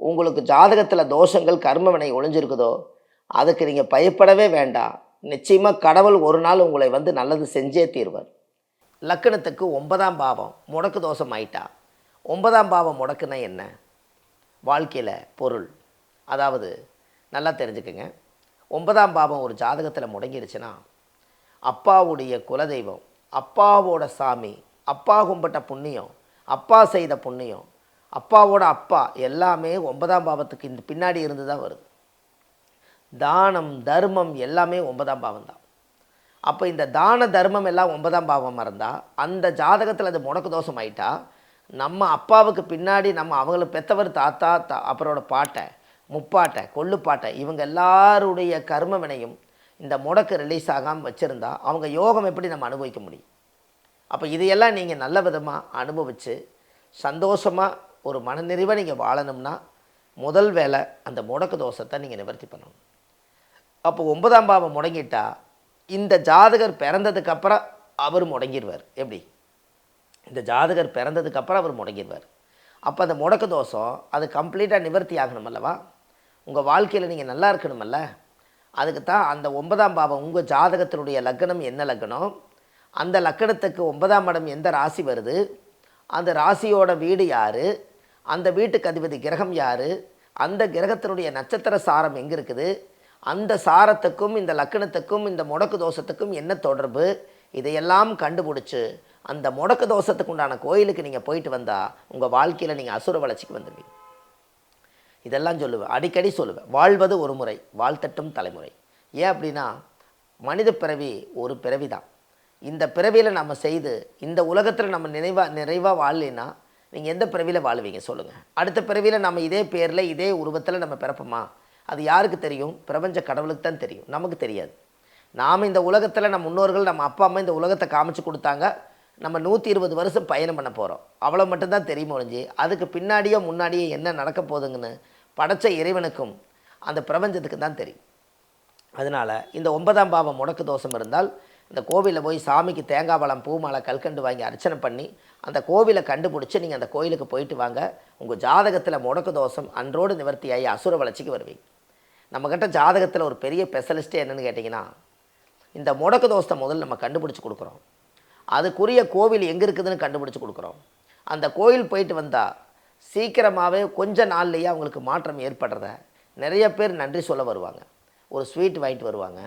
உங்களுக்கு ஜாதகத்தில் தோஷங்கள் கர்மவினை ஒளிஞ்சிருக்குதோ அதுக்கு நீங்கள் பயப்படவே வேண்டாம் நிச்சயமாக கடவுள் ஒரு நாள் உங்களை வந்து நல்லது செஞ்சே தீர்வார். லக்கணத்துக்கு ஒன்பதாம் பாவம் முடக்கு தோஷம் ஆயிட்டா. ஒன்பதாம் பாவம் முடக்குனா என்ன? வாழ்க்கையில் பொருள். அதாவது நல்லா தெரிஞ்சுக்கங்க. ஒன்பதாம் பாவம் ஒரு ஜாதகத்தில் முடங்கிருச்சுன்னா அப்பாவுடைய குலதெய்வம் அப்பாவோட சாமி அப்பா கும்பிட்ட புண்ணியம் அப்பா செய்த புண்ணியம் அப்பாவோட அப்பா எல்லாமே ஒன்பதாம் பாவத்துக்கு இந்த பின்னாடி இருந்து தான் வருது. தானம் தர்மம் எல்லாமே ஒன்பதாம் பாவம் தான் அப்போ இந்த தான தர்மம் எல்லாம் ஒன்பதாம் பாவமாக இருந்தால் அந்த ஜாதகத்தில் அது முடக்கு தோஷம் ஆயிட்டா நம்ம அப்பாவுக்கு பின்னாடி நம்ம அவங்கள பெத்தவர் தாத்தா தா அப்புறோட பாட்டை முப்பாட்டை கொள்ளுப்பாட்டை இவங்க எல்லாருடைய கர்ம வினையும் இந்த முடக்கு ரிலீஸ் ஆகாமல் வச்சுருந்தா அவங்க யோகம் எப்படி நம்ம அனுபவிக்க முடியும்? அப்போ இதையெல்லாம் நீங்கள் நல்ல விதமாக அனுபவித்து சந்தோஷமாக ஒரு மனநிறைவாக நீங்கள் வாழணும்னா முதல் வேலை அந்த முடக்கு தோஷத்தை நீங்கள் நிவர்த்தி பண்ணணும். அப்போ ஒன்பதாம் பாவம் முடங்கிட்டா இந்த ஜாதகர் பிறந்ததுக்கப்புறம் அவர் முடங்கிடுவார் எப்படி? இந்த ஜாதகர் பிறந்ததுக்கப்புறம் அவர் முடங்கிடுவார் அப்போ அந்த முடக்கு தோஷம் அது கம்ப்ளீட்டாக நிவர்த்தி ஆகணும் அல்லவா? உங்கள் வாழ்க்கையில் நீங்கள் நல்லா இருக்கணுமல்ல அதுக்கு தான் அந்த ஒன்பதாம் பாவம் உங்கள் ஜாதகத்தினுடைய லக்னம் என்ன லக்னம்? அந்த லக்கணத்துக்கு ஒன்பதாம் இடம் எந்த ராசி வருது? அந்த ராசியோட வீடு யார்? அந்த வீட்டுக்கு அதிபதி கிரகம் யார்? அந்த கிரகத்தினுடைய நட்சத்திர சாரம் எங்கே இருக்குது அந்த சாரத்துக்கும் இந்த லக்கணத்துக்கும் இந்த முடக்கு தோஷத்துக்கும் என்ன தொடர்பு? இதையெல்லாம் கண்டுபிடிச்சி அந்த முடக்கு தோஷத்துக்கு உண்டான கோயிலுக்கு நீங்கள் போயிட்டு வந்தால் உங்கள் வாழ்க்கையில் நீங்கள் அசுர வளர்ச்சிக்கு வந்துடுவீங்க. இதெல்லாம் சொல்லுவேன் அடிக்கடி சொல்லுவேன் வாழ்வது ஒரு முறை வாழ்த்தட்டும் தலைமுறை. ஏன் அப்படின்னா மனித பிறவி ஒரு பிறவி தான் இந்த பிறவியில் நம்ம செய்து இந்த உலகத்தில் நம்ம நினைவாக நிறைவாக வாழலைன்னா நீங்கள் எந்த பிறவியில் வாழுவீங்க சொல்லுங்கள் அடுத்த பிறவியில் நம்ம இதே பேரில் இதே உருவத்தில் நம்ம பிறப்போமா? அது யாருக்கு தெரியும்? பிரபஞ்ச கடவுளுக்கு தான் தெரியும். நமக்கு தெரியாது. நாம் இந்த உலகத்தில் நம்ம முன்னோர்கள் நம்ம அப்பா அம்மா இந்த உலகத்தை காமிச்சு கொடுத்தாங்க. நம்ம நூற்றி இருபது வருஷம் பயணம் பண்ண போகிறோம் அவ்வளோ மட்டும்தான் தெரியும் ஒழிஞ்சு அதுக்கு பின்னாடியோ முன்னாடியோ என்ன நடக்க போகுதுங்கன்னு படைச்ச இறைவனுக்கும் அந்த பிரபஞ்சத்துக்கு தான் தெரியும். அதனால் இந்த ஒன்பதாம் பாவம் முடக்கு தோஷம் இருந்தால் இந்த கோவிலில் போய் சாமிக்கு தேங்காய் பழம் பூ மாலை கல்கண்டு வாங்கி அர்ச்சனை பண்ணி அந்த கோவிலை கண்டுபிடிச்சி நீங்கள் அந்த கோயிலுக்கு போயிட்டு வாங்க. உங்கள் ஜாதகத்தில் முடக்கு தோஷம் அன்றோடு நிவர்த்தியாகி அசுர வளர்ச்சிக்கு வருவீங்க. நம்மக்கிட்ட ஜாதகத்தில் ஒரு பெரிய ஸ்பெஷலிஸ்ட்டே என்னென்னு கேட்டிங்கன்னா இந்த முடக்கு தோஷத்தை முதல்ல நம்ம கண்டுபிடிச்சி கொடுக்குறோம். அதுக்குரிய கோவில் எங்கே இருக்குதுன்னு கண்டுபிடிச்சி கொடுக்குறோம். அந்த கோயில் போயிட்டு வந்தால் சீக்கிரமாகவே கொஞ்ச நாள்லேயே அவங்களுக்கு மாற்றம் ஏற்படுறத நிறைய பேர் நன்றி சொல்ல வருவாங்க. ஒரு ஸ்வீட் வாங்கிட்டு வருவாங்க.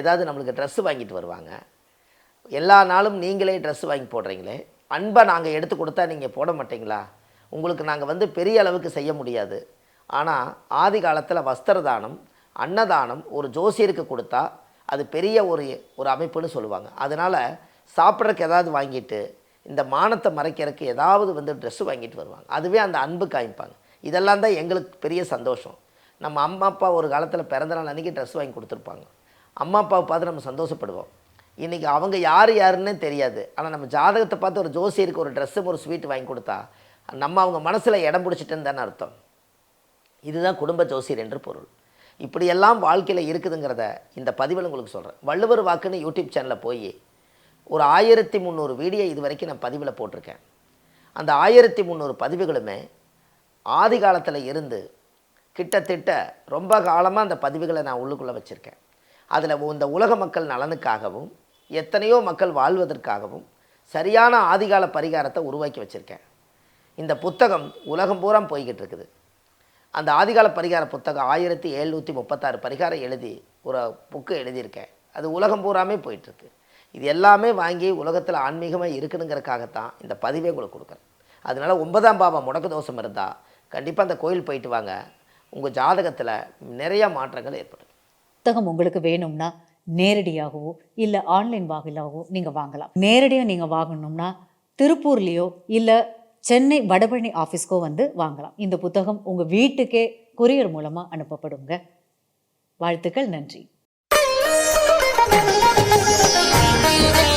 ஏதாவது நம்மளுக்கு ட்ரெஸ்ஸு வாங்கிட்டு வருவாங்க. எல்லா நாளும் நீங்களே ட்ரெஸ் வாங்கி போடுறீங்களே. அன்பை நாங்கள் எடுத்து கொடுத்தா நீங்கள் போட மாட்டீங்களா? உங்களுக்கு நாங்கள் வந்து பெரிய அளவுக்கு செய்ய முடியாது. ஆனால் ஆதி காலத்தில் வஸ்திர தானம் அன்னதானம் ஒரு ஜோசியருக்கு கொடுத்தா அது பெரிய ஒரு ஒரு அமைப்புன்னு சொல்லுவாங்க. அதனால் சாப்பிட்றதுக்கு ஏதாவது வாங்கிட்டு இந்த மானத்தை மறைக்கிறதுக்கு ஏதாவது வந்து ட்ரெஸ்ஸு வாங்கிட்டு வருவாங்க. அதுவே அந்த அன்பு காமிப்பாங்க. இதெல்லாம் தான் எங்களுக்கு பெரிய சந்தோஷம். நம்ம அம்மா அப்பா ஒரு காலத்தில் பிறந்தநாள் அன்றைக்கி ட்ரெஸ் வாங்கி கொடுத்துருப்பாங்க. அம்மா அப்பாவை பார்த்து நம்ம சந்தோஷப்படுவோம். இன்றைக்கி அவங்க யார் யாருன்னே தெரியாது. ஆனால் நம்ம ஜாதகத்தை பார்த்து ஒரு ஜோசியருக்கு ஒரு ட்ரெஸ்ஸும் ஒரு ஸ்வீட் வாங்கி கொடுத்தா நம்ம அவங்க மனசில் இடம் பிடிச்சிட்டுன்னு தானே அர்த்தம். இதுதான் குடும்ப ஜோசியர் என்று பொருள். இப்படியெல்லாம் வாழ்க்கையில் இருக்குதுங்கிறத இந்த பதிவில் உங்களுக்கு சொல்கிறேன் வள்ளுவர் வாக்குன்னு யூடியூப் சேனலில் போய் ஒரு ஆயிரத்தி முந்நூறு வீடியோ இது வரைக்கும் நான் பதிவில் போட்டிருக்கேன். அந்த ஆயிரத்தி முந்நூறு பதிவுகளுமே ஆதி காலத்தில் இருந்து கிட்டத்தட்ட ரொம்ப காலமாக அந்த பதிவுகளை நான் உள்ளுக்குள்ளே வச்சுருக்கேன். அதில் இந்த உலக மக்கள் நலனுக்காகவும் எத்தனையோ மக்கள் வாழ்வதற்காகவும் சரியான ஆதிகால பரிகாரத்தை உருவாக்கி வச்சுருக்கேன். இந்த புத்தகம் உலகம் பூரா போய்கிட்டு இருக்குது. அந்த ஆதிகால பரிகார புத்தகம் ஆயிரத்தி எழுநூற்றி முப்பத்தாறு பரிகாரம் எழுதி ஒரு புக்கு எழுதியிருக்கேன். அது உலகம் பூராமே போயிட்டுருக்கு. இது எல்லாமே வாங்கி உலகத்தில் ஆன்மீகமாக இருக்கணுங்கிறக்காகத்தான் இந்த பதிவே உங்களுக்கு கொடுக்குறேன். அதனால் ஒன்பதாம் பாவம் முடக்கு தோஷம் இருந்தால் கண்டிப்பாக அந்த கோயில் போயிட்டு வாங்க. உங்கள் ஜாதகத்தில் நிறையா மாற்றங்கள் ஏற்படும். புத்தகம் உங்களுக்கு வேணும்னா நேரடியாகவோ இல்லை ஆன்லைன் வாயிலாகவோ நீங்கள் வாங்கலாம். நேரடியாக நீங்கள் வாங்கணும்னா திருப்பூர்லேயோ இல்லை சென்னை வடபழனி ஆஃபீஸ்க்கோ வந்து வாங்கலாம். இந்த புத்தகம் உங்கள் வீட்டுக்கே கொரியர் மூலமாக அனுப்பப்படுங்க. வாழ்த்துக்கள் நன்றி. Thank you.